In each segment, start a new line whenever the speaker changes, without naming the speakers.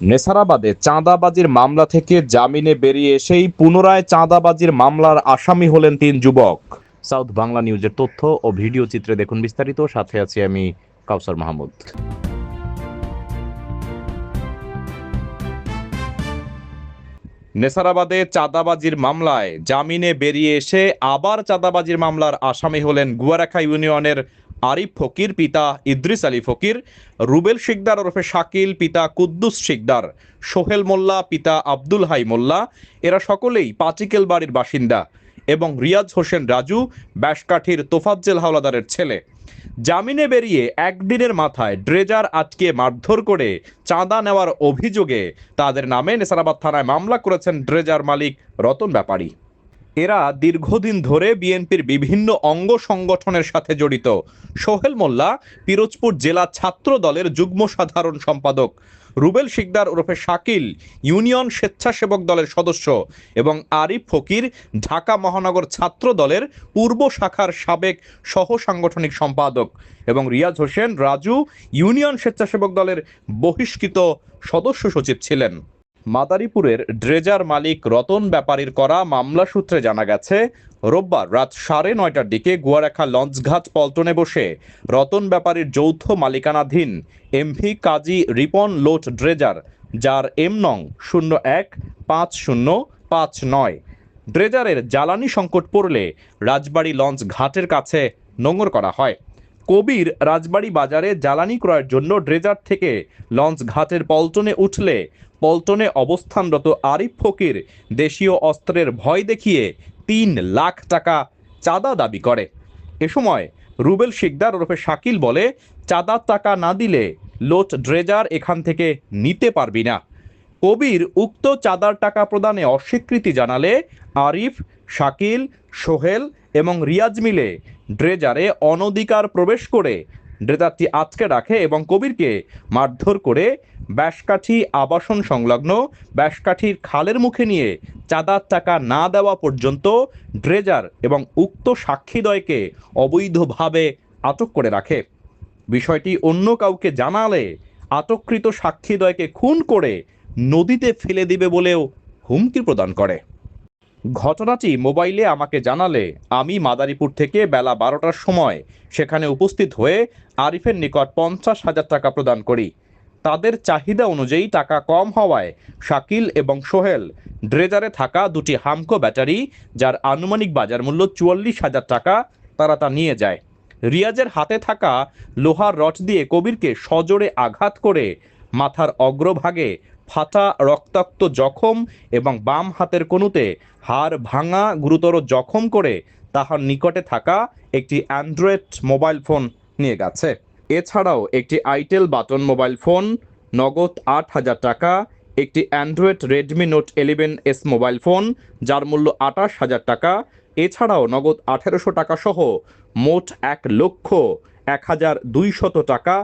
নেসারাবাদে চাঁদাবাজির মামলা থেকে জামিনে বেরিয়ে এসেই পুনরায় চাঁদাবাজির মামলার আসামি হলেন তিন যুবক। সাউথ বাংলা নিউজের তথ্য ও ভিডিও চিত্রে দেখুন বিস্তারিত। সাথে আছি আমি কাউসার মাহমুদ। নেসারাবাদে চাঁদাবাজির মামলায় জামিনে বেরিয়ে এসে আবার চাঁদাবাজির মামলার আসামি হলেন গুয়ারাখা ইউনিয়নের আরিফ ফকির, পিতা ইদ্রিস আলী ফকির, রুবেল শিকদার ওরফে শাকিল, পিতা কুদ্দুস শিকদার, সোহেল মোল্লা, পিতা আব্দুল হাই মোল্লা, এরা সকলেই পাচিকেল বাড়ির বাসিন্দা এবং রিয়াজ হোসেন রাজু, ব্যাসকাঠির তোফাজ্জেল হাওলাদারের ছেলে। জামিনে বেরিয়ে একদিনের মাথায় ড্রেজার আটকে মারধর করে চাঁদা নেওয়ার অভিযোগে তাদের নামে নেসারাবাদ থানায় মামলা করেছেন ড্রেজার মালিক রতন ব্যাপারী। এরা দীর্ঘদিন ধরে বিএনপির বিভিন্ন অঙ্গ সংগঠনের সাথে জড়িত। সোহেল মোল্লা, পিরোজপুর জেলা ছাত্র দলের যুগ্ম সাধারণ সম্পাদক। রুবেল শিকদার ওরফে শাকিল, ইউনিয়ন স্বেচ্ছাসেবক দলের সদস্য এবং আরিফ ফকির, ঢাকা মহানগর ছাত্র দলের পূর্ব শাখার সাবেক সহ সাংগঠনিক সম্পাদক এবং রিয়াজ হোসেন রাজু, ইউনিয়ন স্বেচ্ছাসেবক দলের বহিষ্কৃত সদস্য সচিব ছিলেন। মাদারীপুরের ড্রেজার মালিক রতন ব্যাপারীর করা মামলা সূত্রে জানা গেছে, রোববার রাত সাড়ে নয়টার দিকে গুয়ারেখা লঞ্চঘাট পল্টনে বসে রতন ব্যাপারীর যৌথ মালিকানাধীন এমভি কাজী রিপন লোট ড্রেজার, যার এম নং শূন্য এক পাঁচ শূন্য পাঁচ নয়। ড্রেজারের জ্বালানি সংকট পড়লে রাজবাড়ী লঞ্চ ঘাটের কাছে নোঙর করা হয়। কবির রাজবাড়ী বাজারে জ্বালানি ক্রয়ের জন্য ড্রেজার থেকে লঞ্চ ঘাটের পল্টনে উঠলে পল্টনে অবস্থানরত আরিফ ফকির দেশীয় অস্ত্রের ভয় দেখিয়ে তিন লাখ টাকা চাঁদা দাবি করে। এ সময় রুবেল শিকদার ওরফে শাকিল বলে চাঁদার টাকা না দিলে লোট ড্রেজার এখান থেকে নিতে পারবি না। কবির উক্ত চাঁদার টাকা প্রদানে অস্বীকৃতি জানালে আরিফ, শাকিল, সোহেল এবং রিয়াজ মিলে ড্রেজারে অনধিকার প্রবেশ করে ড্রেজারটি আটকে রাখে এবং কবিরকে মারধর করে ব্যাসকাঠি আবাসন সংলগ্ন ব্যাসকাঠির খালের মুখে নিয়ে চাঁদার টাকা না দেওয়া পর্যন্ত ড্রেজার এবং উক্ত সাক্ষীদ্বয়কে অবৈধভাবে আটক করে রাখে। বিষয়টি অন্য কাউকে জানালে আটককৃত সাক্ষীদ্বয়কে খুন করে নদীতে ফেলে দিবে বলেও হুমকি প্রদান করে। ঘটনাটি মোবাইলে আমাকে জানালে আমি মাদারীপুর থেকে বেলা বারোটার সময় সেখানে উপস্থিত হয়ে আরিফের নিকট পঞ্চাশ হাজার টাকা প্রদান করি। তাদের চাহিদা অনুযায়ী টাকা কম হওয়ায় শাকিল এবং সোহেল ড্রেজারে থাকা দুটি হামকো ব্যাটারি, যার আনুমানিক বাজার মূল্য চুয়াল্লিশ হাজার টাকা, তারা তা নিয়ে যায়। রিয়াজের হাতে থাকা লোহার রড দিয়ে কবিরকে সজোরে আঘাত করে মাথার অগ্রভাগে ফাটা রক্তাক্ত জখম এবং বাম হাতের কনুতে হাড় ভাঙা গুরুতর জখম করে তাহার নিকটে থাকা একটি অ্যান্ড্রয়েড মোবাইল ফোন নিয়ে গেছে। এছাড়াও একটি আইটেল বাটন মোবাইল ফোন, নগদ আট হাজার টাকা, একটি android Redmi note eleven S mobile phone, যার মূল্য আঠাশ হাজার টাকা। এছাড়াও নগদ আঠেরোশো টাকা সহ মোট এক লক্ষ এক হাজার দুইশত টাকা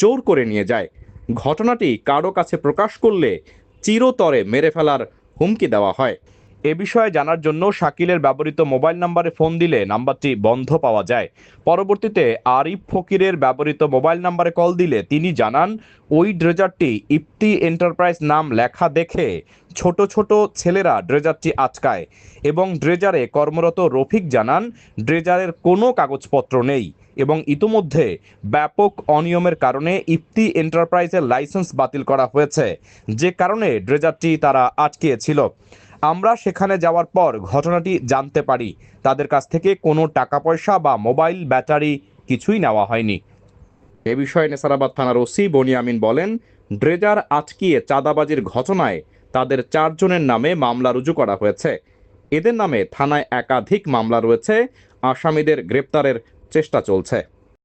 জোর করে নিয়ে যায়। ঘটনাটি কারও কাছে প্রকাশ করলে চিরতরে মেরে ফেলার হুমকি দেওয়া হয়। এ বিষয়ে জানার জন্য শাকিলের ব্যবহৃত মোবাইল নাম্বারে ফোন দিলে নাম্বারটি বন্ধ পাওয়া যায়। পরবর্তীতে আরিফ ফকিরের ব্যবহৃত মোবাইল নাম্বারে কল দিলে তিনি জানান, ওই ড্রেজারটি ইফতি এন্টারপ্রাইজ নাম লেখা দেখে ছোট ছোট ছেলেরা ড্রেজারটি আটকায় এবং ড্রেজারে কর্মরত রফিক জানান, ড্রেজারের কোনো কাগজপত্র নেই এবং ইতোমধ্যে ব্যাপক অনিয়মের কারণে ইফতি এন্টারপ্রাইজের লাইসেন্স বাতিল করা হয়েছে, যে কারণে ড্রেজারটি তারা আটকিয়েছিল। আমরা সেখানে যাওয়ার পর ঘটনাটি জানতে পারি। তাদের কাছ থেকে কোনো টাকা পয়সা বা মোবাইল, ব্যাটারি কিছুই নেওয়া হয়নি। এ বিষয়ে নেসারাবাদ থানার ওসি বনিয়ামিন বলেন, ড্রেজার আটকিয়ে চাঁদাবাজির ঘটনায় তাদের চারজনের নামে মামলা রুজু করা হয়েছে। এদের নামে থানায় একাধিক মামলা রয়েছে। আসামিদের গ্রেপ্তারের চেষ্টা চলছে।